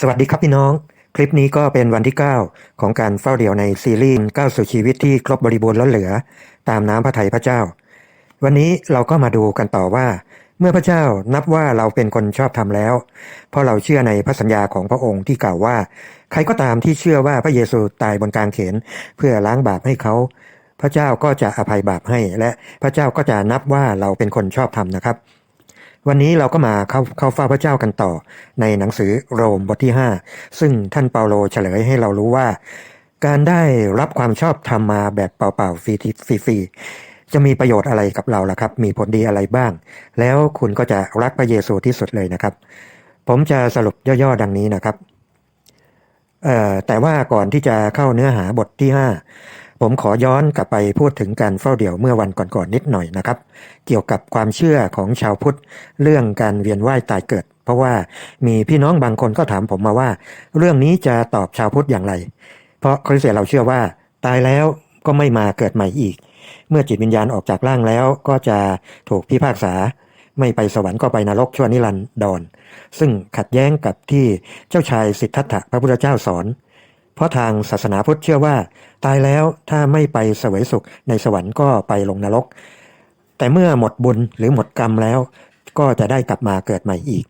สวัสดีครับพี่น้อง คลิปนี้ก็เป็นวันที่ 9 ของการเฝ้าเดี่ยวในซีรีส์ก้าสู่ชีวิตที่ครบบริบูรณ์ล้นเหลือ ตามน้ำพระทัยพระเจ้า วันนี้เราก็มาดูกันต่อว่า เมื่อพระเจ้านับว่าเราเป็นคนชอบธรรมแล้ว เพราะเราเชื่อในพระสัญญาของพระองค์ที่กล่าวว่า ใครก็ตามที่เชื่อว่าพระเยซูตายบนกางเขน เพื่อล้างบาปให้เขา พระเจ้าก็จะอภัยบาปให้ และพระเจ้าก็จะนับว่าเราเป็นคนชอบธรรมนะครับ วันนี้เราก็มาเข้าเข้าเฝ้าพระเจ้ากันต่อ ในหนังสือโรมบทที่ 5 ซึ่งท่านเปาโลเฉลยให้เรารู้ว่า การได้รับความชอบธรรมมาแบบเปล่าๆฟรีๆจะมีประโยชน์อะไรกับเราล่ะครับ มีผลดีอะไรบ้าง แล้วคุณก็จะรักพระเยซูที่สุดเลยนะครับ ผมจะสรุปย่อๆดังนี้นะครับแต่ว่าก่อนที่จะเข้าเนื้อหาบทที่ 5 ผมขอย้อนกลับไปพูดถึงการเฝ้าเดี่ยวเมื่อวันก่อนๆนนิดหน่อยนะครับ เกี่ยวกับความเชื่อของชาวพุทธเรื่องการเวียนว่ายตายเกิด เพราะว่ามีพี่น้องบางคนก็ถามผมมาว่า เรื่องนี้จะตอบชาวพุทธอย่างไร เพราะคริสเตียนเราเชื่อว่า ตายแล้วก็ไม่มาเกิดใหม่อีก เมื่อจิตวิญญาณออกจากร่างแล้วก็จะถูกพิพากษาไม่ไปสวรรค์ก็ไปนรกชั่วนิรันดรซึ่งขัดแย้งกับที่เจ้าชายสิทธัตถะพระพุทธเจ้าสอน เพราะทางศาสนาพุทธเชื่อว่า ตายแล้วถ้าไม่ไปเสวยสุขในสวรรค์ก็ไปลงนรก แต่เมื่อหมดบุญหรือหมดกรรมแล้ว ก็จะได้กลับมาเกิดใหม่อีก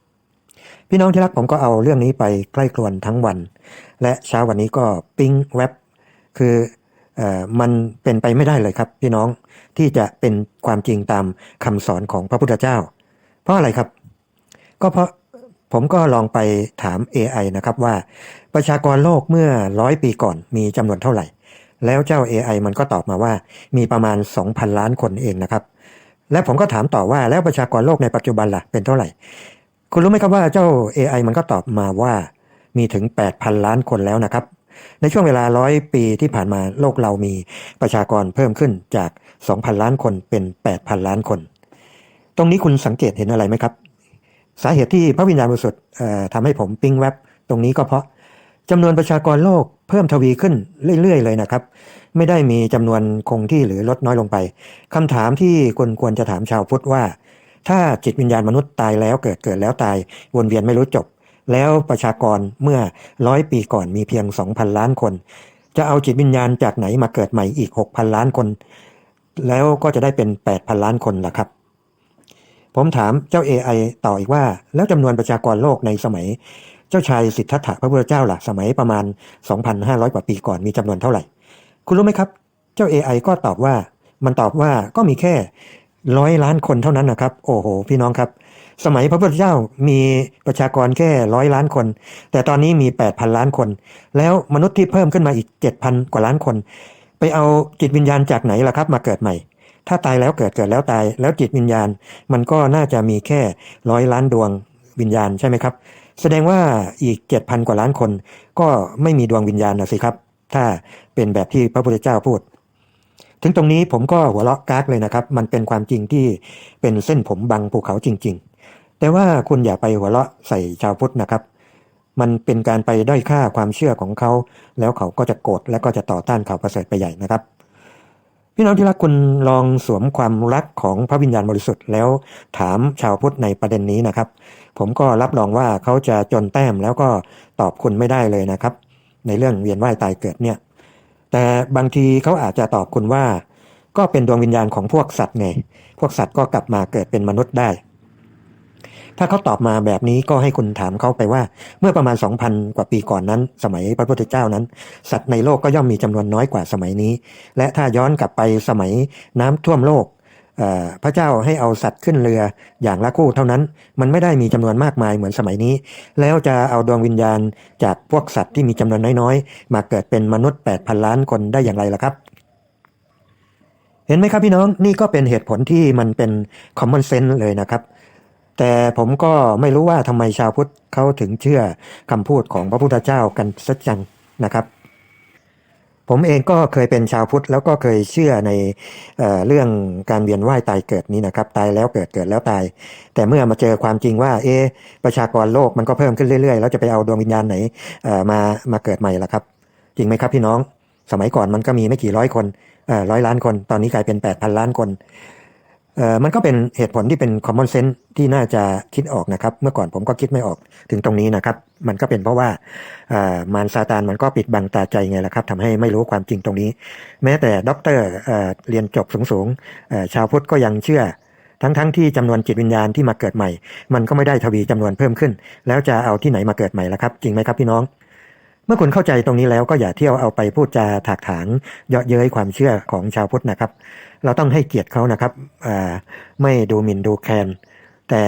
พี่น้องที่รักผมก็เอาเรื่องนี้ไปใกล้ครวนทั้งวัน และเช้าวันนี้ก็ปิ้งเว็บ คือเออมันเป็นไปไม่ได้เลยครับ พี่น้องที่จะเป็นความจริงตามคำสอนของพระพุทธเจ้า เพราะอะไรครับ ก็เพราะ ผมก็ลองไปถาม AI นะครับว่า ประชากรโลกเมื่อร้อยปีก่อนมีจำนวนเท่าไหร่ แล้วเจ้า AI มันก็ตอบมาว่ามีประมาณ 2,000 ล้านคนเองนะครับ และผมก็ถามต่อว่าแล้วประชากรโลกในปัจจุบันล่ะเป็นเท่าไหร่ คุณรู้ไหมครับว่าเจ้า AI มันก็ตอบมาว่ามีถึง 8,000 ล้านคนแล้วนะครับ ในช่วงเวลาร้อยปีที่ผ่านมาโลกเรามีประชากรเพิ่มขึ้นจาก 2,000 ล้านคนเป็น 8,000 ล้านคน ตรงนี้คุณสังเกตเห็นอะไรไหมครับ สาเหตุที่พระวิญญาณบริสุทธิ์ทำให้ผมปิ้งแว็บตรงนี้ก็เพราะจำนวนประชากรโลกเพิ่มทวีขึ้นเรื่อยๆ เลยนะครับ ไม่ได้มีจำนวนคงที่หรือลดน้อยลงไปคำถามที่ควรควรจะถามชาวพุทธว่า ถ้าจิตวิญญาณมนุษย์ตายแล้วเกิดเกิดแล้วตายวนเวียนไม่รู้จบ แล้วประชากรเมื่อร้อยปีก่อนมีเพียง 2,000 ล้านคน จะเอาจิตวิญญาณจากไหนมาเกิดใหม่อีก 6,000 ล้านคน แล้วก็จะได้เป็น 8,000 ล้านคนล่ะครับ ผมถามเจ้า AI ต่ออีกว่า แล้วจำนวนประชากรโลกในสมัย เจ้าชายสิทธัตถะพระพุทธเจ้าล่ะ สมัยประมาณ 2,500 กว่าปีก่อนมีจำนวนเท่าไหร่ คุณรู้ไหมครับ เจ้า AI ก็ตอบว่า มันตอบว่าก็มีแค่ร้อยล้านคนเท่านั้นนะครับ โอ้โห พี่น้องครับ สมัยพระพุทธเจ้ามีประชากรแค่ร้อยล้านคน แต่ตอนนี้มี 8,000 ล้านคน แล้วมนุษย์ที่เพิ่มขึ้นมาอีก 7,000 กว่าล้านคน ไปเอาจิตวิญญาณจากไหนล่ะครับ มาเกิดใหม่ ถ้าตายแล้วเกิดเกิดแล้วตาย แล้วจิตวิญญาณ มันก็น่าจะมีแค่ร้อยล้านดวงวิญญาณใช่ไหมครับ แสดงว่าอีก 7,000 กว่าล้านคน ก็ไม่มีดวงวิญญาณนะสิครับ ถ้าเป็นแบบที่พระพุทธเจ้าพูด ถึงตรงนี้ผมก็หัวเราะกากเลยนะครับ มันเป็นความจริงที่เป็นเส้นผมบังภูเขาจริง ๆ แต่ว่าคุณอย่าไปหัวเราะใส่ชาวพุทธนะครับ มันเป็นการไปด้อยค่าความเชื่อของเขา แล้วเขาก็จะโกรธและก็จะต่อต้านข่าวประเสริฐไปใหญ่นะครับ พี่น้องที่รักคุณลองสวมความรักของพระวิญญาณบริสุทธิ์แล้วถามชาวพุทธในประเด็นนี้นะครับ ผมก็รับรองว่าเขาจะจนแต้มแล้วก็ตอบคุณไม่ได้เลยนะครับ ในเรื่องเวียนว่ายตายเกิดเนี่ย แต่บางทีเขาอาจจะตอบคุณว่า ก็เป็นดวงวิญญาณของพวกสัตว์ไงพวกสัตว์ก็กลับมาเกิดเป็นมนุษย์ได้ ถ้าเขาตอบมาแบบนี้ก็ให้คุณถามเขาไปว่า เมื่อประมาณ 2,000 กว่าปีก่อนนั้น สมัยพระพุทธเจ้านั้น สัตว์ในโลกก็ย่อมมีจำนวนน้อยกว่าสมัยนี้ และถ้าย้อนกลับไปสมัยน้ำท่วมโลกพระเจ้าให้เอาสัตว์ขึ้นเรืออย่างละคู่เท่านั้น มันไม่ได้มีจำนวนมากมายเหมือนสมัยนี้ แล้วจะเอาดวงวิญญาณจากพวกสัตว์ที่มีจำนวนน้อยๆ มาเกิดเป็นมนุษย์ 8,000 ล้านคนได้อย่างไรล่ะครับ เห็นไหมครับพี่น้องนี่ก็เป็นเหตุผลที่มันเป็น common sense เลยนะครับ แต่ผมก็ไม่รู้ว่าทำไมชาวพุทธเขาถึงเชื่อคำพูดของพระพุทธเจ้ากันสักจังนะครับ ผมเองก็เคยเป็นชาวพุทธแล้วก็เคยเชื่อในเอเรื่องการเวียนว่ายตายเกิดนี้นะครับ ตายแล้วเกิดเกิดแล้วตาย แต่เมื่อมาเจอความจริงว่า เอประชากรโลกมันก็เพิ่มขึ้นเรื่อยๆ แล้วจะไปเอาดวงวิญญาณไหนมามาเกิดใหม่ล่ะครับ จริงไหมครับพี่น้องสมัยก่อนมันก็มีไม่กี่ร้อยคนร้อยล้านคน ตอนนี้กลายเป็นแปดพันล้านคน มันก็เป็นเหตุผลที่เป็น common sense ที่น่าจะคิดออกนะครับ เมื่อก่อนผมก็คิดไม่ออกถึงตรงนี้นะครับ มันก็เป็นเพราะว่ามารซาตานมันก็ปิดบังตาใจไงล่ะครับทำให้ไม่รู้ความจริงตรงนี้ แม้แต่ด็อกเตอร์เรียนจบสูงๆชาวพุทธก็ยังเชื่อ ทั้งๆที่จำนวนจิตวิญญาณที่มาเกิดใหม่ มันก็ไม่ได้ทวีจำนวนเพิ่มขึ้น แล้วจะเอาที่ไหนมาเกิดใหม่ล่ะครับ จริงไหมครับพี่น้อง เมื่อคุณเข้าใจตรงนี้แล้วก็อย่าเที่ยวเอาไปพูดจาถากถางเยาะเย้ยความเชื่อของชาวพุทธนะครับ เราต้องให้เกียรติเขานะครับไม่ดูหมิ่นดูแคลนแต่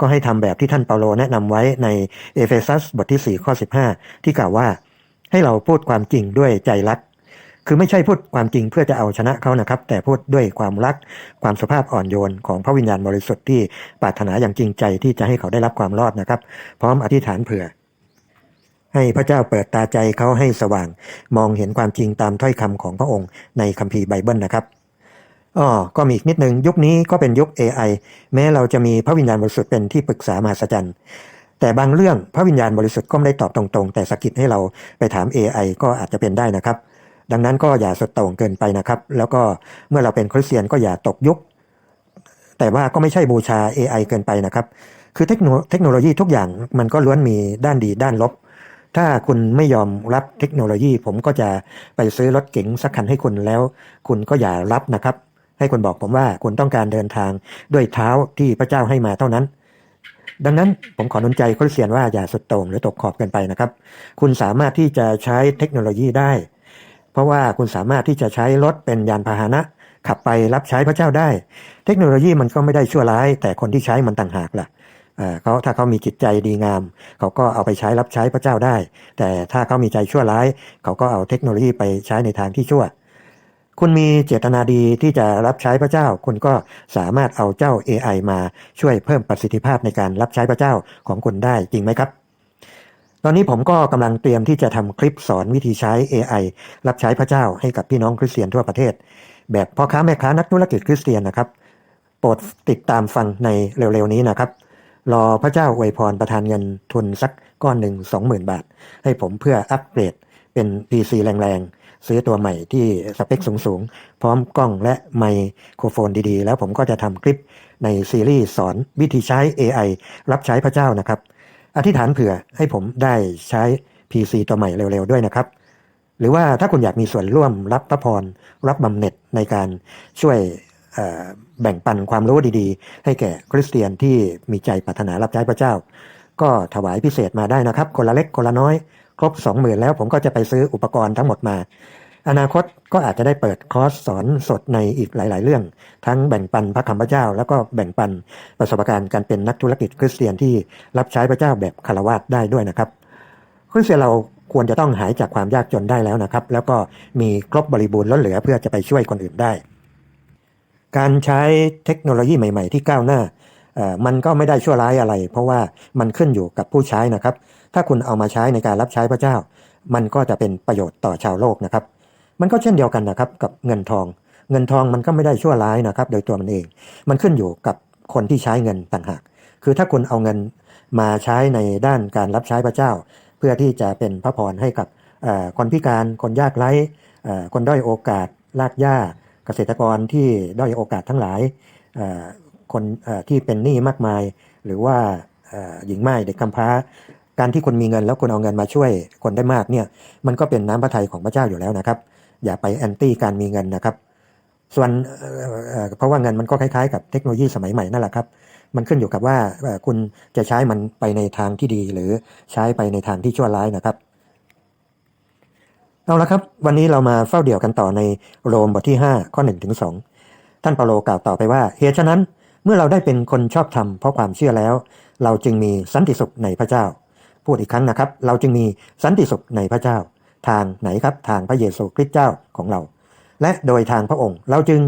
ก็ให้ทำแบบที่ท่านเปาโลแนะนำไว้ในเอเฟซัสบทที่ 4 ข้อ 15 ที่กล่าวว่าให้เราพูดความจริงด้วยใจรัก คือไม่ใช่พูดความจริงเพื่อจะเอาชนะเขานะครับ แต่พูดด้วยความรัก ความสุภาพอ่อนโยนของพระวิญญาณบริสุทธิ์ที่ปรารถนาอย่างจริงใจที่จะให้เขาได้รับความรอดนะครับ พร้อมอธิษฐานเผื่อ ให้พระเจ้าเปิดตาใจเขาให้สว่าง มองเห็นความจริงตามถ้อยคำของพระองค์ในคัมภีร์ไบเบิลนะครับอ้อก็มีอีกนิดนึง ยุคนี้ก็เป็นยุค AI แม้เราจะมีพระวิญญาณบริสุทธิ์เป็นที่ปรึกษามหัศจรรย์แต่บางเรื่องพระวิญญาณบริสุทธิ์ก็ไม่ได้ตอบตรงๆ แต่สกิดให้เราไปถาม AI ก็อาจจะเป็นได้นะครับ ดังนั้นก็อย่าสุดโต่งเกินไปนะครับ แล้วก็เมื่อเราเป็นคริสเตียนก็อย่าตกยุค แต่ว่าก็ไม่ใช่บูชา AI เกินไปนะครับ คือเทคโนโลยีทุกอย่างมันก็ล้วนมีด้านดีด้านลบ ถ้าคุณไม่ยอมรับเทคโนโลยี ผมก็จะไปซื้อรถเก๋งสักคันให้คุณแล้ว คุณก็อย่ารับนะครับ ให้คุณบอกผมว่าคุณต้องการเดินทางด้วยเท้าที่พระเจ้าให้มาเท่านั้น ดังนั้นผมขอนุนใจคริสเตียนว่าอย่าสุดโต่งหรือตกขอบเกินไปนะครับ คุณสามารถที่จะใช้เทคโนโลยีได้ เพราะว่าคุณสามารถที่จะใช้รถเป็นยานพาหนะขับไปรับใช้พระเจ้าได้ เทคโนโลยีมันก็ไม่ได้ชั่วร้าย แต่คนที่ใช้มันต่างหากล่ะเอ่อ เขาถ้าเขามีจิตใจดีงาม เขาก็เอาไปใช้รับใช้พระเจ้าได้ แต่ถ้าเขามีใจชั่วร้าย เขาก็เอาเทคโนโลยีไปใช้ในทางที่ชั่ว คุณมีเจตนาดีที่จะรับใช้พระเจ้า คุณก็สามารถเอาเจ้า AI มาช่วยเพิ่มประสิทธิภาพในการรับใช้พระเจ้าของคุณได้จริงไหมครับ ตอนนี้ผมก็กำลังเตรียมที่จะทำคลิปสอนวิธีใช้ AI รับใช้พระเจ้าให้กับพี่น้องคริสเตียนทั่วประเทศ แบบพ่อค้าแม่ค้านักธุรกิจคริสเตียนนะครับ โปรดติดตามฟังในเร็วๆนี้นะครับ รอพระเจ้าอวยพรประทานเงินทุนสักก้อนหนึ่งสองหมื่นบาท ให้ผมเพื่ออัปเกรดเป็น PC แรงๆ ซื้อตัวใหม่ที่สเปคสูงๆ พร้อมกล้องและไมโครโฟนดีๆ แล้วผมก็จะทำคลิปในซีรีส์สอนวิธีใช้ AI รับใช้พระเจ้านะครับ อธิษฐานเผื่อให้ผมได้ใช้ PC ตัวใหม่เร็วๆ ด้วยนะครับ หรือว่าถ้าคุณอยากมีส่วนร่วมรับพระพร รับบำเหน็จในการช่วย แบ่งปันความรู้ดีๆ ให้แก่คริสเตียนที่มีใจปรารถนารับใช้พระเจ้า ก็ถวายพิเศษมาได้นะครับ คนละเล็กคนละน้อย ครบ20,000แล้วผมก็จะไปซื้ออุปกรณ์ทั้งหมดมา อนาคตก็อาจจะได้เปิดคอร์สสอนสดในอีกหลาย ๆ เรื่อง ทั้งแบ่งปันพระคำพระเจ้า แล้วก็แบ่งปันประสบการณ์การเป็นนักธุรกิจคริสเตียนที่รับใช้พระเจ้าแบบคารวะได้ด้วยนะครับคริสเตียนเราควรจะต้องหายจากความยากจนได้แล้วนะครับ แล้วก็มีครบบริบูรณ์ล้นเหลือเพื่อจะไปช่วยคนอื่นได้ การใช้เทคโนโลยีใหม่ ๆ ที่ก้าวหน้ามันก็ไม่ได้ชั่วร้ายอะไร เพราะว่ามันขึ้นอยู่กับผู้ใช้นะครับ ถ้าคุณเอามาใช้ในการรับใช้พระเจ้า มันก็จะเป็นประโยชน์ต่อชาวโลกนะครับ มันก็เช่นเดียวกันนะครับกับเงินทอง เงินทองมันก็ไม่ได้ชั่วร้ายนะครับ โดยตัวมันเอง มันขึ้นอยู่กับคนที่ใช้เงินต่างหาก คือถ้าคุณเอาเงินมาใช้ในด้านการรับใช้พระเจ้า เพื่อที่จะเป็นพระพรให้กับคนพิการคนยากไร้คนด้อยโอกาสลากหญ้า เกษตรกรที่ด้อยโอกาสทั้งหลายคนที่เป็นหนี้มากมาย หรือว่าหญิงไม้เด็กกำพร้า การที่คุณมีเงินแล้วคุณเอาเงินมาช่วยคนได้มากเนี่ยมันก็เป็นน้ำพระทัยของพระเจ้าอยู่แล้วนะครับ อย่าไปแอนตี้การมีเงินนะครับ ส่วนเพราะว่าเงินมันก็คล้ายๆกับเทคโนโลยีสมัยใหม่นั่นแหละครับ มันขึ้นอยู่กับว่าคุณจะใช้มันไปในทางที่ดีหรือใช้ไปในทางที่ชั่วร้ายนะครับ เอาละครับ วันนี้เรามาเฝ้าเดี่ยวกันต่อในโรมบทที่ 5 ข้อ1ถึง2ท่านเปาโลกล่าวต่อไปว่าเหตุฉะนั้นเมื่อเราได้เป็นคนชอบธรรมเพราะความเชื่อแล้ว เราจึงมีสันติสุขในพระเจ้า พูดอีกครั้งนะครับ เราจึงมีสันติสุขในพระเจ้า ทางไหนครับทางพระเยซูคริสต์เจ้าของเรา และโดยทางพระองค์เราจึง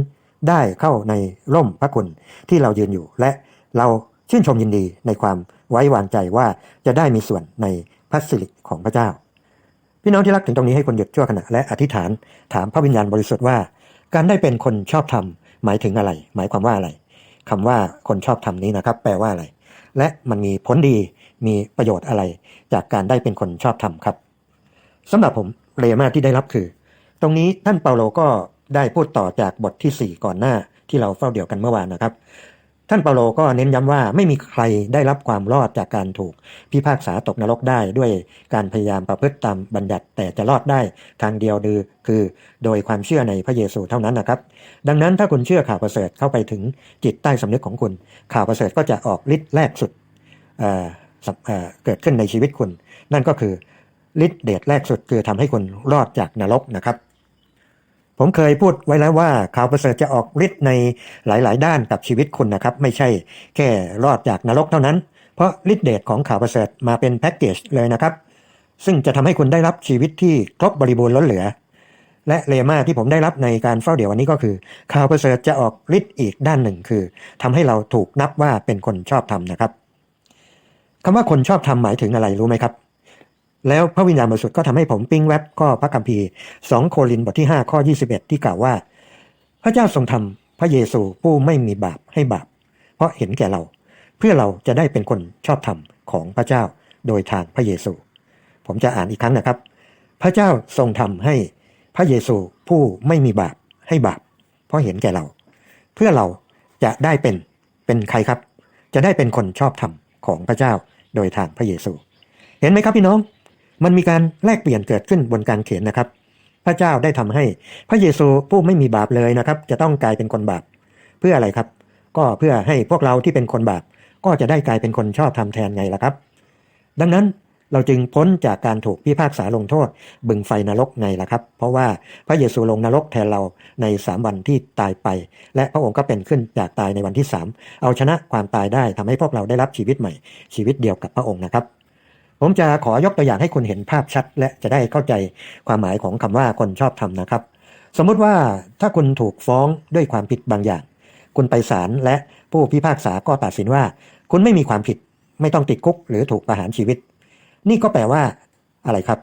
ได้เข้าในร่มพระคุณที่เรายืนอยู่ และเราชื่นชมยินดีในความไว้วางใจว่าจะได้มีส่วนในพระสิริของพระเจ้า พี่น้องที่รักถึงตรงนี้ให้คนหยุดชั่วขณะและอธิษฐาน ถามพระวิญญาณบริสุทธิ์ว่า การได้เป็นคนชอบธรรมหมายถึงอะไร หมายความว่าอะไรคำว่าคนชอบธรรมนี้นะครับ แปลว่าอะไร และมันมีผลดีมีประโยชน์อะไร จากการได้เป็นคนชอบธรรมครับสำหรับผมเรมาที่ได้รับคือ ตรงนี้ท่านเปาโลก็ได้พูดต่อจากบทที่ 4 ก่อนหน้าที่เราเฝ้าเดี่ยวกันเมื่อวานนะครับ ท่านเปาโลก็เน้นย้ำว่าไม่มีใครได้รับความรอดจากการถูกพิพากษาตกนรกได้ด้วยการพยายามประพฤติตามบัญญัติแต่จะรอดได้ทางเดียวดือคือโดยความเชื่อในพระเยซูเท่านั้นนะครับ ดังนั้นถ้าคุณเชื่อข่าวประเสริฐเข้าไปถึงจิตใต้สำนึกของคุณ ข่าวประเสริฐก็จะออกฤทธิ์แรกสุดเเเกิดขึ้นในชีวิตคุณ นั่นก็คือฤทธิ์เดชแรกสุดคือทำให้คุณรอดจากนรกนะครับ ผมเคยพูดไว้แล้วว่าข่าวประเสริฐจะออกฤทธิ์ในหลาย ๆ ด้านกับชีวิตคุณนะครับ ไม่ใช่แค่รอดจากนรกเท่านั้น เพราะฤทธิ์เดชของข่าวประเสริฐมาเป็นแพ็กเกจเลยนะครับ ซึ่งจะทำให้คุณได้รับชีวิตที่ครบบริบูรณ์ล้นเหลือ และเลมาที่ผมได้รับในการเฝ้าเดี่ยววันนี้ก็คือข่าวประเสริฐจะออกฤทธิ์อีกด้านหนึ่งคือทำให้เราถูกนับว่าเป็นคนชอบธรรมนะครับคำว่าคนชอบธรรมหมายถึงอะไรรู้ไหมครับ แล้วพระวิญญาณบริสุทธิ์ก็ทำให้ผมปิ้งแวบข้อพระคัมภีร์2โครินธ์บทที่ 5 ข้อ 21 ที่กล่าวว่า พระเจ้าทรงทำพระเยซูผู้ไม่มีบาปให้บาป เพราะเห็นแก่เรา เพื่อเราจะได้เป็นคนชอบธรรมของพระเจ้าโดยทางพระเยซู ผมจะอ่านอีกครั้งนะครับ พระเจ้าทรงทำให้พระเยซูผู้ไม่มีบาปให้บาป เพราะเห็นแก่เรา เพื่อเราจะได้เป็นเป็นใครครับ จะได้เป็นคนชอบธรรมของพระเจ้าโดยทางพระเยซู เห็นไหมครับพี่น้อง มันมีการแลกเปลี่ยนเกิดขึ้นบนการเขียนนะครับ พระเจ้าได้ทำให้พระเยซูผู้ไม่มีบาปเลยนะครับ จะต้องกลายเป็นคนบาป เพื่ออะไรครับ ก็เพื่อให้พวกเราที่เป็นคนบาป ก็จะได้กลายเป็นคนชอบทำแทนไงล่ะครับ ดังนั้นเราจึงพ้นจากการถูกพิพากษาลงโทษ บึงไฟนรกไงล่ะครับ เพราะว่าพระเยซูลงนรกแทนเราในสามวันที่ตายไป และพระองค์ก็เป็นขึ้นจากตายในวันที่สามเอาชนะความตายได้ทำให้พวกเราได้รับชีวิตใหม่ ชีวิตเดียวกับพระองค์นะครับ ผมจะขอยกตัวอย่างให้คุณเห็นภาพชัด และจะได้เข้าใจความหมายของคำว่าคนชอบทำนะครับ สมมุติว่าถ้าคุณถูกฟ้องด้วยความผิดบางอย่าง คุณไปศาลและผู้พิพากษาก็ตัดสินว่า คุณไม่มีความผิด ไม่ต้องติดคุกหรือถูกประหารชีวิต นี่ก็แปลว่า อะไรครับ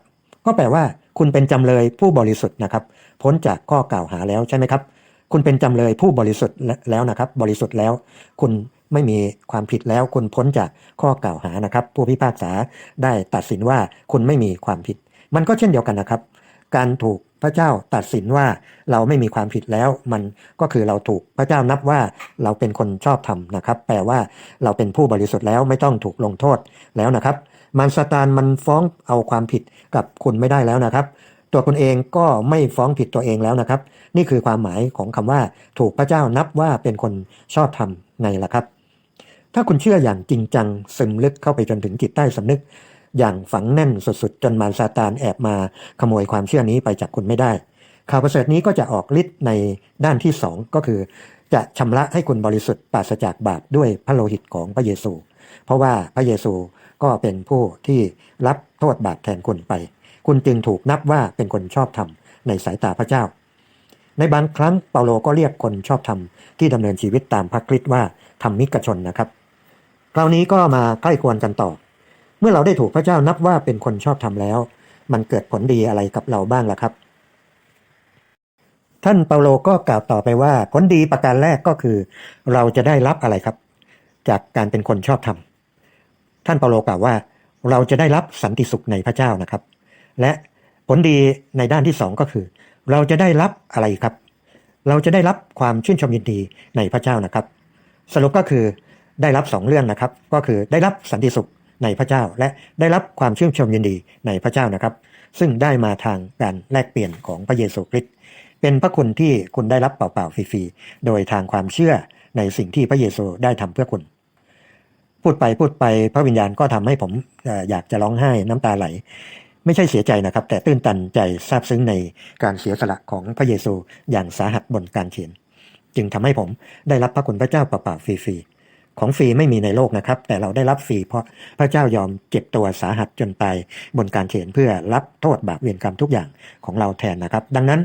ก็แปลว่าคุณเป็นจำเลยผู้บริสุทธิ์นะครับ พ้นจากข้อกล่าวหาแล้วใช่ไหมครับ คุณเป็นจำเลยผู้บริสุทธิ์แล้วนะครับ บริสุทธิ์แล้ว คุณ ไม่มีความผิดแล้วคุณพ้นจากข้อกล่าวหานะครับ ผู้พิพากษาได้ตัดสินว่าคุณไม่มีความผิด มันก็เช่นเดียวกันนะครับ การถูกพระเจ้าตัดสินว่าเราไม่มีความผิดแล้ว มันก็คือเราถูกพระเจ้านับว่าเราเป็นคนชอบธรรมนะครับ แปลว่าเราเป็นผู้บริสุทธิ์แล้วไม่ต้องถูกลงโทษแล้วนะครับ มันสตานมันฟ้องเอาความผิดกับคุณไม่ได้แล้วนะครับ ตัวคุณเองก็ไม่ฟ้องผิดตัวเองแล้วนะครับ นี่คือความหมายของคำว่า ถูกพระเจ้านับว่าเป็นคนชอบธรรมไงล่ะครับ ถ้าคุณเชื่ออย่างจริงจังซึมลึกเข้าไปจนถึงจิตใต้สำนึก อย่างฝังแน่นสุดๆ จนมารซาตานแอบมาขโมยความเชื่อนี้ไปจากคุณไม่ได้ ข่าวประเสริฐนี้ก็จะออกฤทธิ์ในด้านที่สองก็คือ จะชำระให้คุณบริสุทธิ์ปราศจากบาปด้วยพระโลหิตของพระเยซู เพราะว่าพระเยซูก็เป็นผู้ที่รับโทษบาปแทนคุณไป คุณจึงถูกนับว่าเป็นคนชอบธรรมในสายตาพระเจ้า ในบางครั้งเปาโลก็เรียกคนชอบธรรมที่ดำเนินชีวิตตามพระคริสต์ว่าธรรมิกชนนะครับ คราวนี้ก็มาใกล้ควรกันต่อ เมื่อเราได้ถูกพระเจ้านับว่าเป็นคนชอบธรรมแล้ว มันเกิดผลดีอะไรกับเราบ้างล่ะครับ ท่านเปาโลก็กล่าวต่อไปว่า ผลดีประการแรกก็คือ เราจะได้รับอะไรครับ จากการเป็นคนชอบธรรม ท่านเปาโลกล่าวว่า เราจะได้รับสันติสุขในพระเจ้านะครับ และผลดีในด้านที่สองก็คือ เราจะได้รับอะไรครับ เราจะได้รับความชื่นชมยินดีในพระเจ้านะครับ สรุปก็คือ ได้รับสองเรื่องนะครับ ก็คือได้รับสันติสุขในพระเจ้า และได้รับความชื่นชมยินดีในพระเจ้านะครับ ซึ่งได้มาทางการแลกเปลี่ยนของพระเยซูคริสต์เป็นพระคุณที่คุณได้รับเปล่าๆฟรีๆโดยทางความเชื่อในสิ่งที่พระเยซูได้ทำเพื่อคุณ พูดไปพูดไปพระวิญญาณก็ทำให้ผมอยากจะร้องไห้น้ำตาไหล ไม่ใช่เสียใจนะครับ แต่ตื้นตันใจซาบซึ้งในการเสียสละของพระเยซูอย่างสาหัสบนการเขียนจึงทำให้ผมได้รับพระคุณพระเจ้าเปล่าๆฟรีๆ ของฟรีไม่มีในโลกนะครับ แต่เราได้รับฟรีเพราะพระเจ้ายอมเจ็บตัวสาหัสจนตายบนการเขนเพื่อรับโทษบาปเวรกรรมทุกอย่างของเราแทนนะครับ ดังนั้น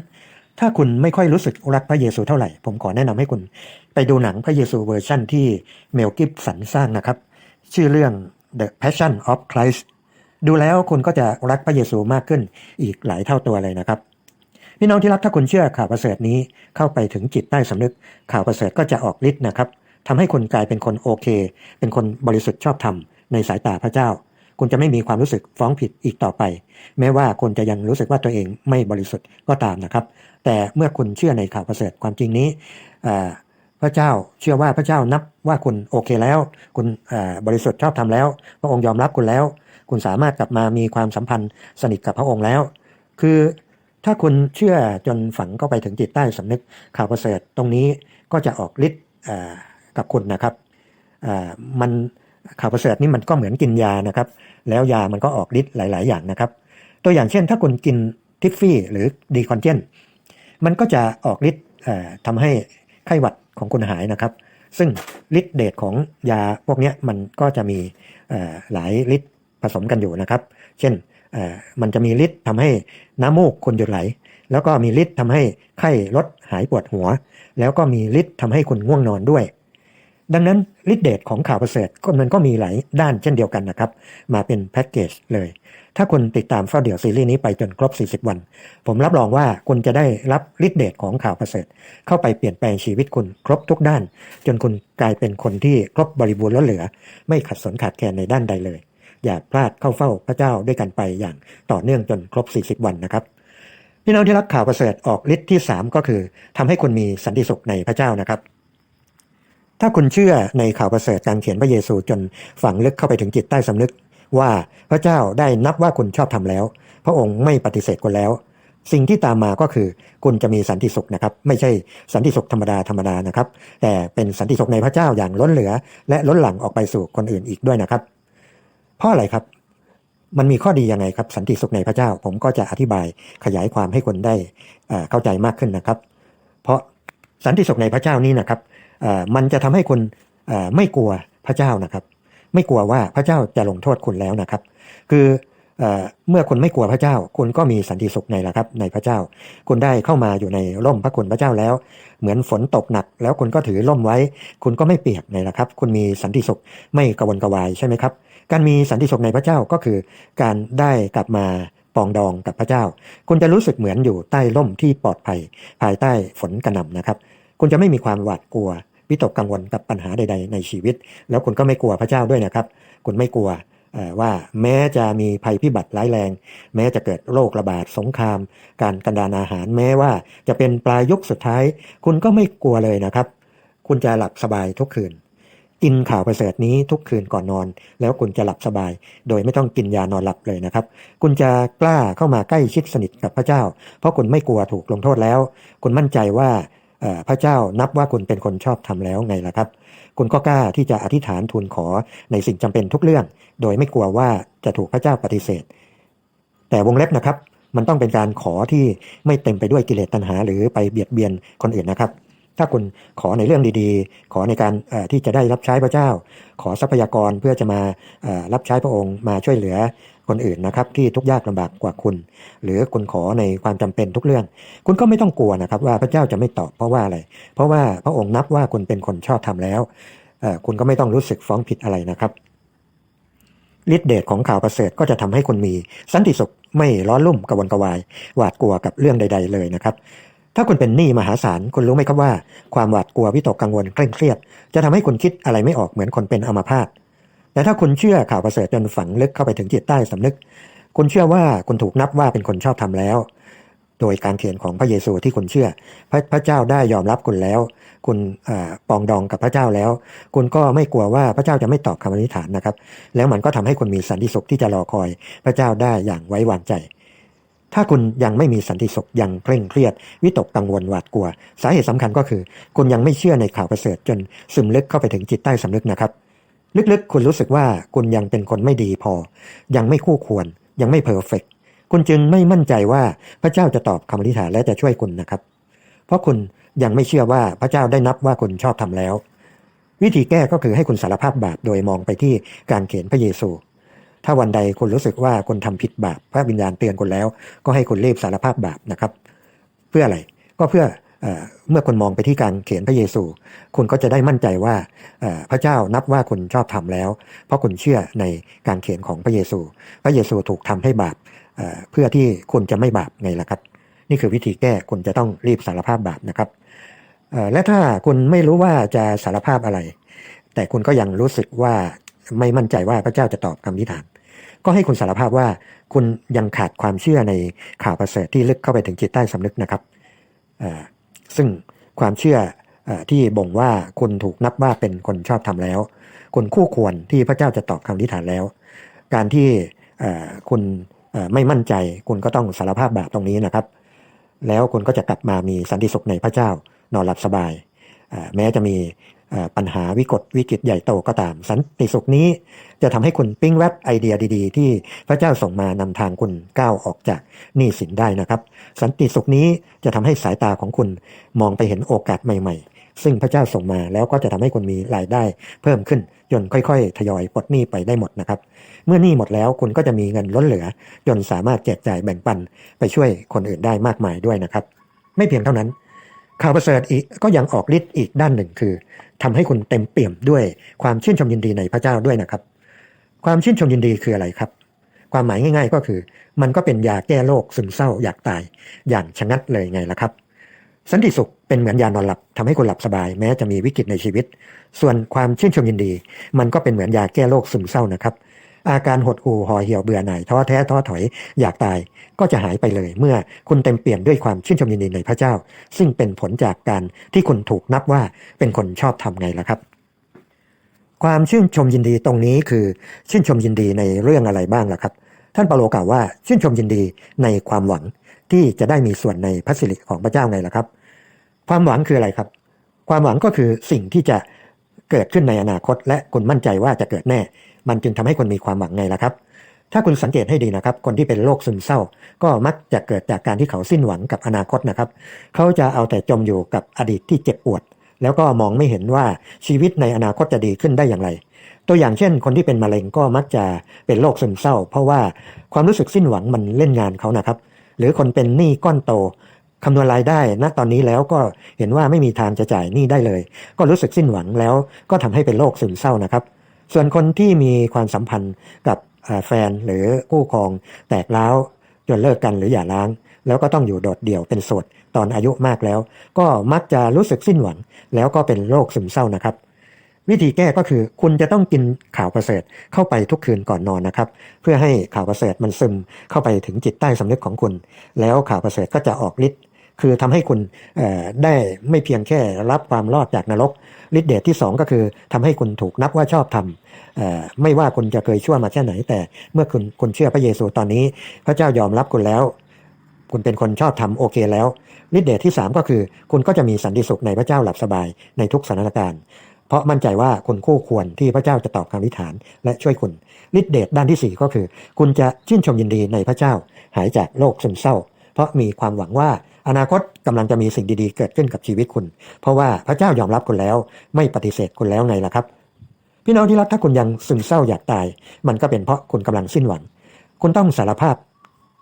ถ้าคุณไม่ค่อยรู้สึกรักพระเยซูเท่าไหร่ ผมขอแนะนำให้คุณ ไปดูหนังพระเยซูเวอร์ชั่นที่เมลกิฟสันสร้างนะครับ ชื่อเรื่อง The Passion of Christ ดูแล้วคุณก็จะรักพระเยซูมากขึ้นอีกหลายเท่าตัวเลยนะครับพี่น้องที่รักถ้าคุณเชื่อข่าวประเสริฐนี้เข้าไปถึงจิตใต้สำนึกข่าวประเสริฐก็จะออกฤทธิ์นะครับ ทำให้คุณกลายเป็นคนโอเค เป็นคนบริสุทธิ์ชอบธรรมในสายตาพระเจ้า คุณจะไม่มีความรู้สึกฟ้องผิดอีกต่อไป แม้ว่าคุณจะยังรู้สึกว่าตัวเองไม่บริสุทธิ์ก็ตามนะครับ แต่เมื่อคุณเชื่อในข่าวประเสริฐความจริงนี้พระเจ้าเชื่อว่าพระเจ้านับว่าคุณโอเคแล้ว คุณบริสุทธิ์ชอบทำแล้ว พระองค์ยอมรับคุณแล้ว คุณสามารถกลับมามีความสัมพันธ์สนิทกับพระองค์แล้ว คือถ้าคุณเชื่อจนฝังเข้าไปถึงจิตใต้สำนึกข่าวประเสริฐตรงนี้ก็จะออกฤทธิ์ กับคุณนะครับมันข่าวประเสริฐนี่มันก็เหมือนกินยานะครับ แล้วยามันก็ออกฤทธิ์หลาย ๆ อย่างนะครับ ตัวอย่างเช่น ถ้าคุณกินทิฟฟี่หรือดีคอนเจนมันก็จะออกฤทธิ์ทำให้ไข้หวัดของคุณหายนะครับ ซึ่งฤทธิ์เดชของยาพวกนี้มันก็จะมีหลายฤทธิ์ผสมกันอยู่นะครับ เช่นมันจะมีฤทธิ์ทำให้น้ำมูกคุณหยุดไหล แล้วก็มีฤทธิ์ทำให้ไข้ลดหายปวดหัว แล้วก็มีฤทธิ์ทำให้คุณง่วงนอนด้วย ดังนั้นฤทธิเดชของข่าวประเสริฐก็มันก็มีหลายด้านเช่นเดียวกันนะครับ มาเป็นแพ็กเกจเลย ถ้าคุณติดตามเฝ้าเดี่ยวซีรีส์นี้ไปจนครบ 40 วัน ผมรับรองว่าคุณจะได้รับฤทธิเดชของข่าวประเสริฐ เข้าไปเปลี่ยนแปลงชีวิตคุณครบทุกด้าน จนคุณกลายเป็นคนที่ครบบริบูรณ์ล้นเหลือ ไม่ขัดสนขาดแคลนในด้านใดเลย อย่าพลาดเข้าเฝ้าพระเจ้าด้วยกันไปอย่างต่อเนื่องจนครบ 40 วันนะครับพี่น้องที่รักข่าวประเสริฐออกฤทธิ์ที่ 3 ก็คือทำให้คุณมีสันติสุขในพระเจ้านะครับ ถ้าคุณเชื่อในข่าวประเสริฐการเขียนพระเยซูจนฝังลึกเข้าไปถึงจิตใต้สำนึก ว่าพระเจ้าได้นับว่าคุณชอบทำแล้ว พระองค์ไม่ปฏิเสธคุณแล้ว สิ่งที่ตามมาก็คือคุณจะมีสันติสุขนะครับ ไม่ใช่สันติสุขธรรมดาธรรมดานะครับ แต่เป็นสันติสุขในพระเจ้าอย่างล้นเหลือ และล้นหลังออกไปสู่คนอื่นอีกด้วยนะครับ เพราะอะไรครับมันมีข้อดียังไงครับสันติสุขในพระเจ้า ผมก็จะอธิบายขยายความให้คนได้เข้าใจมากขึ้นนะครับ เพราะสันติสุขในพระเจ้านี้นะครับ มันจะทำให้คุณไม่กลัวพระเจ้านะครับ ไม่กลัวว่าพระเจ้าจะลงโทษคุณแล้วนะครับ คือเอ่อเมื่อคุณไม่กลัวพระเจ้า คุณก็มีสันติสุขในละครับ ในพระเจ้า คุณได้เข้ามาอยู่ในร่มพระคุณพระเจ้าแล้ว เหมือนฝนตกหนัก แล้วคุณก็ถือร่มไว้ คุณก็ไม่เปียกในละครับ คุณมีสันติสุขไม่กระวนกระวายใช่ไหมครับ การมีสันติสุขในพระเจ้าก็คือ การได้กลับมาปองดองกับพระเจ้า คุณจะรู้สึกเหมือนอยู่ใต้ร่มที่ปลอดภัย ภายใต้ฝนกระหน่ำนะครับ คุณจะไม่มีความหวาดกลัววิตกกังวลกับปัญหาใด ๆ ในชีวิต แล้วคุณก็ไม่กลัวพระเจ้าด้วยนะครับ คุณไม่กลัวว่าแม้จะมีภัยพิบัติร้ายแรง แม้จะเกิดโรคระบาดสงคราม การกันดานอาหารแม้ว่าจะเป็นปลายยุคสุดท้าย คุณก็ไม่กลัวเลยนะครับ คุณจะหลับสบายทุกคืน กินข่าวประเสริฐนี้ทุกคืนก่อนนอน แล้วคุณจะหลับสบาย โดยไม่ต้องกินยานอนหลับเลยนะครับ คุณจะกล้าเข้ามาใกล้ชิดสนิทกับพระเจ้า เพราะคุณไม่กลัวถูกลงโทษแล้ว คุณมั่นใจว่า พระเจ้านับว่าคุณเป็นคนชอบทำแล้วไงล่ะครับ คุณก็กล้าที่จะอธิษฐานทูลขอในสิ่งจำเป็นทุกเรื่อง โดยไม่กลัวว่าจะถูกพระเจ้าปฏิเสธ แต่วงเล็บนะครับ มันต้องเป็นการขอที่ไม่เต็มไปด้วยกิเลสตัณหา หรือไปเบียดเบียนคนอื่นนะครับ ถ้าคุณขอในเรื่องดีๆ ขอในการที่จะได้รับใช้พระเจ้า ขอทรัพยากรเพื่อจะมารับใช้พระองค์มาช่วยเหลือ คนอื่นนะครับที่ทุกข์ยากลำบากกว่าคุณ หรือคุณขอในความจำเป็นทุกเรื่อง คุณก็ไม่ต้องกลัวนะครับ ว่าพระเจ้าจะไม่ตอบเพราะว่าอะไร เพราะว่าพระองค์นับว่าคุณเป็นคนชอบทำแล้วคุณก็ไม่ต้องรู้สึกฟ้องผิดอะไรนะครับฤทธิเดชของข่าวประเสริฐก็จะทำให้คุณมี สันติสุขไม่ร้อนรุ่มกระวนกระวาย หวาดกลัวกับเรื่องใด ๆ เลยนะครับ ถ้าคุณเป็นหนี้มหาศาลคุณรู้ไหมครับว่า ความหวาดกลัววิตกกังวลเคร่งเครียด จะทำให้คุณคิดอะไรไม่ออกเหมือนคนเป็นอัมพาต แต่ถ้าคุณเชื่อข่าวประเสริฐจนฝังลึกเข้าไปถึงจิตใต้สำนึก คุณเชื่อว่าคุณถูกนับว่าเป็นคนชอบทำแล้ว โดยการเขียนของพระเยซูที่คุณเชื่อ พระพระเจ้าได้ยอมรับคุณแล้ว คุณอปองดองกับพระเจ้าแล้ว คุณก็ไม่กลัวว่าพระเจ้าจะไม่ตอบคำอธิษฐานนะครับ แล้วมันก็ทำให้คุณมีสันติสุขที่จะรอคอย พระเจ้าได้อย่างไว้วางใจถ้าคุณยังไม่มีสันติสุขยังเคร่งเครียด วิตกกังวลหวาดกลัว สาเหตุสำคัญก็คือ คุณยังไม่เชื่อในข่าวประเสริฐจนซึมลึกเข้าไปถึงจิตใต้สำนึกนะครับ ลึกๆ คุณรู้สึกว่าคุณยังเป็นคนไม่ดีพอ ยังไม่คู่ควร ยังไม่เพอร์เฟกคุณจึงไม่มั่นใจว่าพระเจ้าจะตอบคำอธิษฐานและจะช่วยคุณนะครับ เพราะคุณยังไม่เชื่อว่าพระเจ้าได้นับว่าคุณชอบทำแล้ว วิธีแก้ก็คือให้คุณสารภาพบาปโดยมองไปที่การเขียนพระเยซู ถ้าวันใดคุณรู้สึกว่าคุณทำผิดบาปพระวิญญาณเตือนคุณแล้ว ก็ให้คุณรีบสารภาพบาปนะครับ เพื่ออะไรก็เพื่อ เมื่อคุณมองไปที่การเขียนพระเยซู คุณก็จะได้มั่นใจว่าพระเจ้านับว่าคุณชอบทำแล้ว เพราะคุณเชื่อในการเขียนของพระเยซู พระเยซูถูกทำให้บาปเพื่อที่คุณจะไม่บาปไงล่ะครับ นี่คือวิธีแก้คุณจะต้องรีบสารภาพบาปนะครับและถ้าคุณไม่รู้ว่าจะสารภาพอะไร แต่คุณก็ยังรู้สึกว่าไม่มั่นใจว่าพระเจ้าจะตอบคำอธิฐาน ก็ให้คุณสารภาพว่าคุณยังขาดความเชื่อในข่าวประเสริฐที่ลึกเข้าไปถึงจิตใต้สำนึกนะครับ ซึ่งความเชื่ออที่บ่งว่าคุณถูกนับว่าเป็นคนชอบทำแล้ว คนคู่ควรที่พระเจ้าจะตอบคำทิฐานแล้ว การที่คุณไม่มั่นใจ คุณก็ต้องสารภาพบาปตรงนี้นะครับ แล้วคุณก็จะกลับมามีสันติสุขในพระเจ้า นอนหลับสบาย แม้จะมี ปัญหาวิกฤตวิกฤตใหญ่โตก็ตาม สันติสุขนี้จะทำให้คุณปิ้งแวบไอเดียดีๆ ที่พระเจ้าส่งมานำทางคุณก้าวออกจากหนี้สินได้นะครับ สันติสุขนี้จะทำให้สายตาของคุณมองไปเห็นโอกาสใหม่ ๆ ซึ่งพระเจ้าส่งมาแล้วก็จะทำให้คุณมีรายได้ เพิ่มขึ้นจนค่อยๆ ทยอยปลดหนี้ไปได้หมดนะครับ เมื่อหนี้หมดแล้วคุณก็จะมีเงินล้นเหลือ จนสามารถแจกจ่ายแบ่งปันไปช่วยคนอื่นได้มากมายด้วยนะครับ ไม่เพียงเท่านั้น ข่าวประเสริฐอีกก็ยังออกฤทธิ์อีกด้านหนึ่งคือทำให้คุณเต็มเปี่ยมด้วยความชื่นชมยินดีในพระเจ้าด้วยนะครับ ความชื่นชมยินดีคืออะไรครับ ความหมายง่าย ๆ ก็คือ มันก็เป็นยาแก้โรคซึมเศร้าอยากตาย อย่างชะงัดเลยไงล่ะครับ สันติสุขเป็นเหมือนยานอนหลับทำให้คุณหลับสบาย แม้จะมีวิกฤตในชีวิต ส่วนความชื่นชมยินดี มันก็เป็นเหมือนยาแก้โรคซึมเศร้านะครับ อาการหดหู่ห่อเหี่ยวเบื่อหน่ายท้อแท้ท้อถอยอยากตายก็จะหายไปเลย เมื่อคุณเต็มเปลี่ยมด้วยความชื่นชมยินดีในพระเจ้า ซึ่งเป็นผลจากการที่คุณถูกนับว่าเป็นคนชอบทำไงล่ะครับ ความชื่นชมยินดีตรงนี้คือชื่นชมยินดีในเรื่องอะไรบ้างล่ะครับ ท่านเปาโลกล่าวว่าชื่นชมยินดีในความหวังที่จะได้มีส่วนในพระสิริของพระเจ้าไงล่ะครับ ความหวังคืออะไรครับ ความหวังก็คือสิ่งที่จะเกิดขึ้นในอนาคต และคุณมั่นใจว่าจะเกิดแน่ มันจึงทำให้คุณมีความหวังไงล่ะครับ ถ้าคุณสังเกตให้ดีนะครับ คนที่เป็นโรคซึมเศร้า ก็มักจะเกิดจากการที่เขาสิ้นหวังกับอนาคตนะครับ เขาจะเอาแต่จมอยู่กับอดีตที่เจ็บปวด แล้วก็มองไม่เห็นว่าชีวิตในอนาคตจะดีขึ้นได้อย่างไร ตัวอย่างเช่น คนที่เป็นมะเร็งก็มักจะเป็นโรคซึมเศร้า เพราะว่าความรู้สึกสิ้นหวังมันเล่นงานเขานะครับ หรือคนเป็นหนี้ก้อนโตคำนวณรายได้ณตอนนี้แล้วก็เห็นว่าไม่มีทางจะจ่ายหนี้ได้เลย ก็รู้สึกสิ้นหวังแล้วก็ทำให้เป็นโรคซึมเศร้านะครับ ส่วนคนที่มีความสัมพันธ์กับแฟนหรือคู่ครองแตกร้วจนเลิกกันหรือหย่าร้าง แล้วก็ต้องอยู่โดดเดี่ยวเป็นโสดตอนอายุมากแล้ว ก็มักจะรู้สึกสิ้นหวัง แล้วก็เป็นโรคซึมเศร้านะครับ วิธีแก้ก็คือคุณจะต้องกินข่าวประเสริฐเข้าไปทุกคืนก่อนนอนนะครับ เพื่อให้ข่าวประเสริฐมันซึมเข้าไปถึงจิตใต้สำนึกของคุณ แล้วข่าวประเสริฐก็จะออกฤทธิ์ คือทำให้คุณได้ไม่เพียงแค่รับความรอดจากนรกฤทธิ์เดชที่สองก็คือทำให้คุณถูกนับว่าชอบทำเอ่อไม่ว่าคุณจะเคยชั่วมาแค่ไหน แต่เมื่อคุณคุณเชื่อพระเยซูตอนนี้ พระเจ้ายอมรับคุณแล้ว คุณเป็นคนชอบทำโอเคแล้วฤทธิ์เดชที่ 3 ก็คือ คุณก็จะมีสันติสุขในพระเจ้าหลับสบายในทุกสถานการณ์ เพราะมั่นใจว่าคุณคู่ควรที่พระเจ้าจะตอบคำอธิษฐาน และช่วยคุณฤทธิ์เดชด้านที่ 4 ก็คือ คุณจะชื่นชมยินดีในพระเจ้า หายจากโรคซึมเศร้า เพราะมีความหวังว่า อนาคตกำลังจะมีสิ่งดีๆ เกิดขึ้นกับชีวิตคุณ เพราะว่าพระเจ้ายอมรับคุณแล้ว ไม่ปฏิเสธคุณแล้วไงล่ะครับ พี่น้องที่รักถ้าคุณยังซึมเศร้าอยากตาย มันก็เป็นเพราะคุณกำลังสิ้นหวัง คุณต้องสารภาพ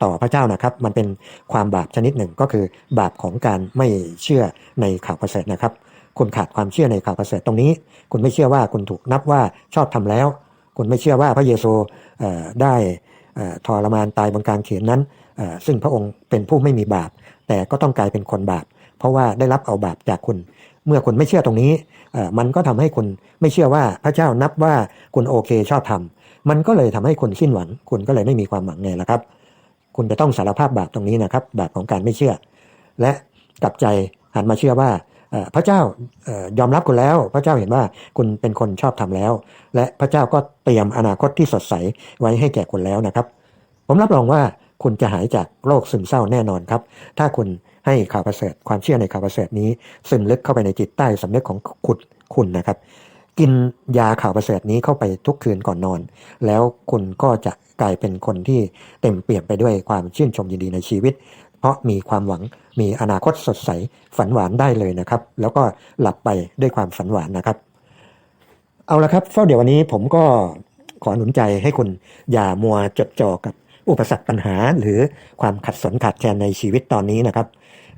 ต่อพระเจ้านะครับ มันเป็นความบาปชนิดหนึ่งก็คือบาปของการไม่เชื่อในข่าวประเสริฐนะครับ คุณขาดความเชื่อในข่าวประเสริฐตรงนี้ คุณไม่เชื่อว่าคุณถูกนับว่าชอบทำแล้ว คุณไม่เชื่อว่าพระเยซูได้ทรมานตายบนกางเขนนั้นซึ่งพระองค์เป็นผู้ไม่มีบาป แต่ก็ต้องกลายเป็นคนบาป เพราะว่าได้รับเอาบาปจากคุณ เมื่อคุณไม่เชื่อตรงนี้ มันก็ทำให้คุณไม่เชื่อว่าพระเจ้านับว่าคุณโอเคชอบทำมันก็เลยทำให้คุณสิ้นหวัง คุณก็เลยไม่มีความหวังไงล่ะครับ คุณจะต้องสารภาพบาปตรงนี้นะครับ บาปของการไม่เชื่อ และกลับใจหันมาเชื่อว่าพระเจ้ายอมรับคุณแล้ว พระเจ้าเห็นว่าคุณเป็นคนชอบทำแล้ว และพระเจ้าก็เตรียมอนาคตที่สดใสไว้ให้แก่คุณแล้วนะครับ ผมรับรองว่า คุณจะหายจากโรคซึมเศร้าแน่นอนครับ ถ้าคุณให้ข่าวประเสริฐความเชื่อในข่าวประเสริฐนี้ ซึมลึกเข้าไปในจิตใต้สำนึกของคุณคุณนะครับ กินยาข่าวประเสริฐนี้เข้าไปทุกคืนก่อนนอน แล้วคุณก็จะกลายเป็นคนที่เต็มเปี่ยมไปด้วยความชื่นชมยินดีในชีวิต เพราะมีความหวังมีอนาคตสดใสฝันหวานได้เลยนะครับ แล้วก็หลับไปด้วยความฝันหวานนะครับ เอาละครับเฝ้าเดี๋ยววันนี้ผมก็ขอหนุนใจให้คุณอย่ามัวจดจ่อกับ อุปสรรคปัญหาหรือความขัดสนขัดแคลนในชีวิตตอนนี้นะครับ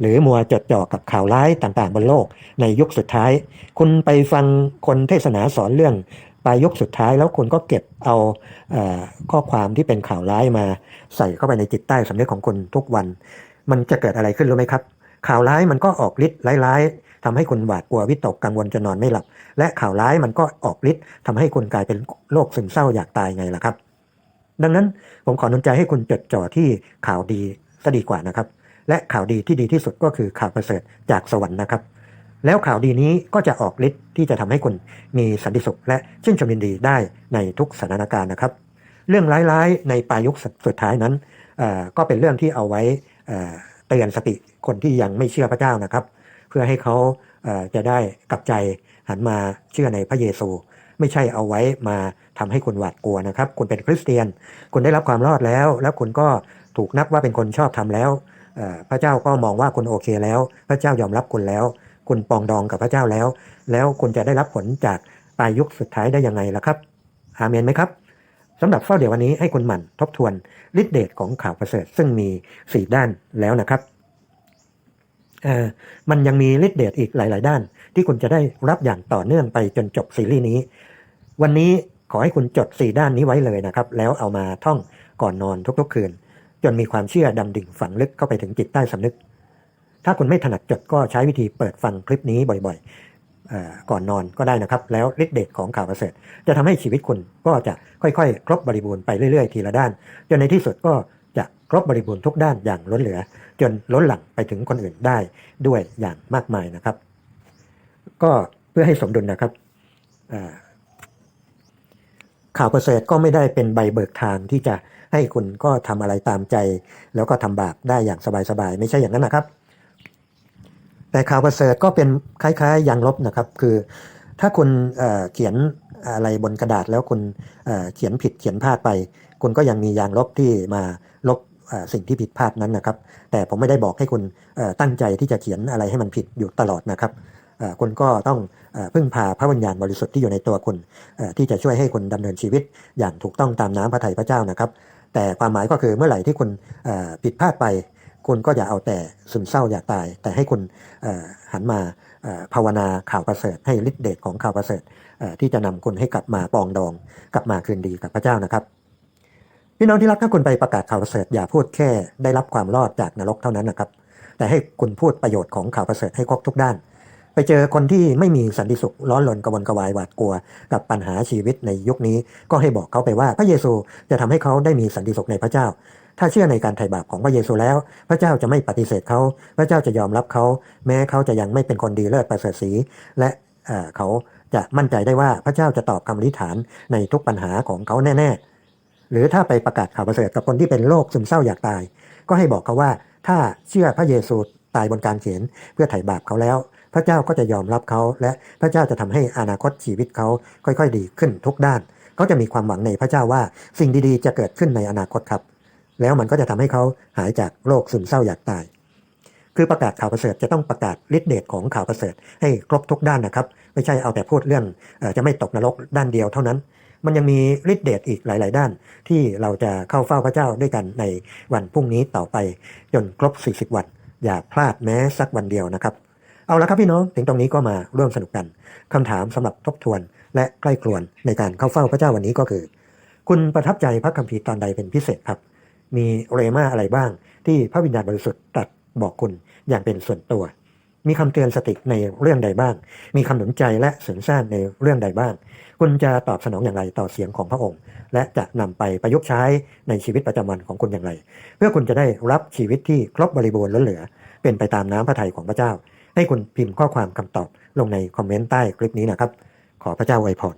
หรือมัวจดจ่อกับข่าวร้ายต่างๆบนโลก ในยุคสุดท้าย คุณไปฟังคนเทศนาสอนเรื่องปลายยุคสุดท้ายแล้วคุณก็เก็บเอาเอข้อความที่เป็นข่าวร้ายมา ใส่เข้าไปในจิตใต้สำนึกของคุณทุกวัน มันจะเกิดอะไรขึ้นรู้ไหมครับ ข่าวร้ายมันก็ออกฤทธิ์ร้ายๆทำให้คุณหวาดกลัววิตกกังวลจนนอนไม่หลับ และข่าวร้ายมันก็ออกฤทธิ์ทำให้คุณกลายเป็นโรคซึมเศร้าอยากตายไงล่ะครับ ดังนั้นผมขอนุนใจให้คุณจดจ่อที่ข่าวดีซะดีกว่านะครับ และข่าวดีที่ดีที่สุดก็คือข่าวประเสริฐจากสวรรค์นะครับ แล้วข่าวดีนี้ก็จะออกฤทธิ์ที่จะทำให้คุณมีสันติสุข และชื่นชมยินดีได้ในทุกสถานการณ์นะครับ เรื่องร้ายๆในปลายยุคสุดท้ายนั้นก็เป็นเรื่องที่เอาไว้เตือนสติคนที่ยังไม่เชื่อพระเจ้านะครับ เพื่อให้เขาจะได้กลับใจหันมาเชื่อในพระเยซู ไม่ใช่เอาไว้มาทำให้คุณหวาดกลัวนะครับคุณเป็นคริสเตียนคุณได้รับความรอดแล้ว แล้วคุณก็ถูกนับว่าเป็นคนชอบทำแล้วพระเจ้าก็มองว่าคุณโอเคแล้ว พระเจ้ายอมรับคุณแล้ว คุณปองดองกับพระเจ้าแล้ว แล้วคุณจะได้รับผลจากปลายยุคสุดท้ายได้ยังไงล่ะครับ อาเมนไหมครับสำหรับเฝ้าเดี๋ยววันนี้ให้คุณหมั่นทบทวนฤทธิเดชของข่าวประเสริฐซึ่งมีสี่ด้านแล้วนะครับมันยังมีฤทธิเดชอีกหลาย ๆ ด้าน ที่คุณจะได้รับอย่างต่อเนื่องไปจนจบซีรีส์นี้ วันนี้ขอให้คุณจดสี่ด้านนี้ไว้เลยนะครับ แล้วเอามาท่องก่อนนอนทุกๆคืน จนมีความเชื่อดำดิ่งฝังลึกเข้าไปถึงจิตใต้สำนึก ถ้าคุณไม่ถนัดจดก็ใช้วิธีเปิดฟังคลิปนี้บ่อยๆ ก่อนนอนก็ได้นะครับ แล้วฤทธิเดชของข่าวประเสริฐจะทำให้ชีวิตคุณก็จะค่อยๆ ครบบริบูรณ์ไปเรื่อยๆ ทีละด้าน จนในที่สุดก็จะครบบริบูรณ์ทุกด้านอย่างล้นเหลือ จนล้นหลังไปถึงคนอื่นได้ด้วยอย่างมากมายนะครับ ก็เพื่อให้สมดุลนะครับ ข่าวประเสริฐก็ไม่ได้เป็นใบเบิกทางที่จะให้คุณก็ทำอะไรตามใจ แล้วก็ทำบาปได้อย่างสบายๆ ไม่ใช่อย่างนั้นนะครับ แต่ข่าวประเสริฐก็เป็นคล้ายๆยางลบนะครับ คือถ้าคุณเเขียนอะไรบนกระดาษแล้วคุณเเขียนผิดเขียนพลาดไป คุณก็ยังมียางลบที่มาลบสิ่งที่ผิดพลาดนั้นนะครับ แต่ผมไม่ได้บอกให้คุณตั้งใจที่จะเขียนอะไรให้มันผิดอยู่ตลอดนะครับ คุณก็ต้องอพึ่งพาพระวิญญาณบริสุทธิ์ที่อยู่ในตัวคุณที่จะช่วยให้คุณดำเนินชีวิต อย่างถูกต้องตามน้ำพระทัยพระเจ้านะครับ แต่ความหมายก็คือเมื่อไหร่ที่คุณผิดพลาดไป คุณก็อย่าเอาแต่ซึมเศร้าอยากตาย แต่ให้คุณหันมาภาวนาข่าวประเสริฐให้ฤทธิเดชของข่าวประเสริฐที่จะนำคุณให้กลับมาปองดอง กลับมาคืนดีกับพระเจ้านะครับพี่น้องที่รักถ้าคุณไปประกาศข่าวประเสริฐอย่าพูดแค่ได้รับความรอดจากนรกเท่านั้นนะครับ แต่ให้คุณพูดประโยชน์ของข่าวประเสริฐให้ครบทุกด้าน ไปเจอคนที่ไม่มีสันติสุขร้อนรนกระวนกระวายหวาดกลัว กับปัญหาชีวิตในยุคนี้ ก็ให้บอกเขาไปว่าพระเยซูจะทำให้เขาได้มีสันติสุขในพระเจ้า ถ้าเชื่อในการไถ่บาปของพระเยซูแล้ว พระเจ้าจะไม่ปฏิเสธเขา พระเจ้าจะยอมรับเขา แม้เขาจะยังไม่เป็นคนดีเลิศประเสริฐศรีและเเขาจะมั่นใจได้ว่าพระเจ้าจะตอบคำอธิษฐานในทุกปัญหาของเขาแน่ ๆ หรือถ้าไปประกาศข่าวประเสริฐกับคนที่เป็นโรคซึมเศร้าอยากตาย ก็ให้บอกเขาว่าถ้าเชื่อพระเยซูตายบนการเขียนเพื่อไถ่บาปเขาแล้ว พระเจ้าก็จะยอมรับเขา และพระเจ้าจะทำให้อนาคตชีวิตเขาค่อยๆ ดีขึ้นทุกด้าน เขาจะมีความหวังในพระเจ้าว่าสิ่งดีๆ จะเกิดขึ้นในอนาคตครับ แล้วมันก็จะทำให้เขาหายจากโรคซึมเศร้าอยากตาย คือประกาศข่าวประเสริฐจะต้องประกาศฤทธิเดชของข่าวประเสริฐให้ครบทุกด้านนะครับ ไม่ใช่เอาแต่พูดเรื่องจะไม่ตกนรกด้านเดียวเท่านั้นมันยังมีฤทธิเดชอีกหลาย ๆ ด้าน ที่เราจะเข้าเฝ้าพระเจ้าด้วยกันในวันพรุ่งนี้ต่อไป จนครบ 40 วัน อย่าพลาดแม้สักวันเดียวนะครับ เอาละครับพี่น้องถึงตรงนี้ก็มาร่วมสนุกกันคำถามสำหรับทบทวน และใกล้ครวนในการเข้าเฝ้าพระเจ้าวันนี้ก็คือ คุณประทับใจพระคัมภีร์ตอนใดเป็นพิเศษครับ มีเรมาอะไรบ้าง ที่พระวิญญาณบริสุทธิ์ตรัสบอกคุณอย่างเป็นส่วนตัว มีคำเตือนสติในเรื่องใดบ้าง มีคำหนุนใจและเสริมสร้างในเรื่องใดบ้าง คุณจะตอบสนองอย่างไรต่อเสียงของพระองค์ และจะนำไปประยุกต์ใช้ในชีวิตประจำวันของคุณอย่างไร เพื่อคุณจะได้รับชีวิตที่ครบบริบูรณ์ล้นเหลือ เป็นไปตามน้ำพระทัยของพระเจ้า ให้คุณพิมพ์ข้อความคำตอบลงในคอมเมนต์ใต้คลิปนี้นะครับ ขอพระเจ้าอวยพร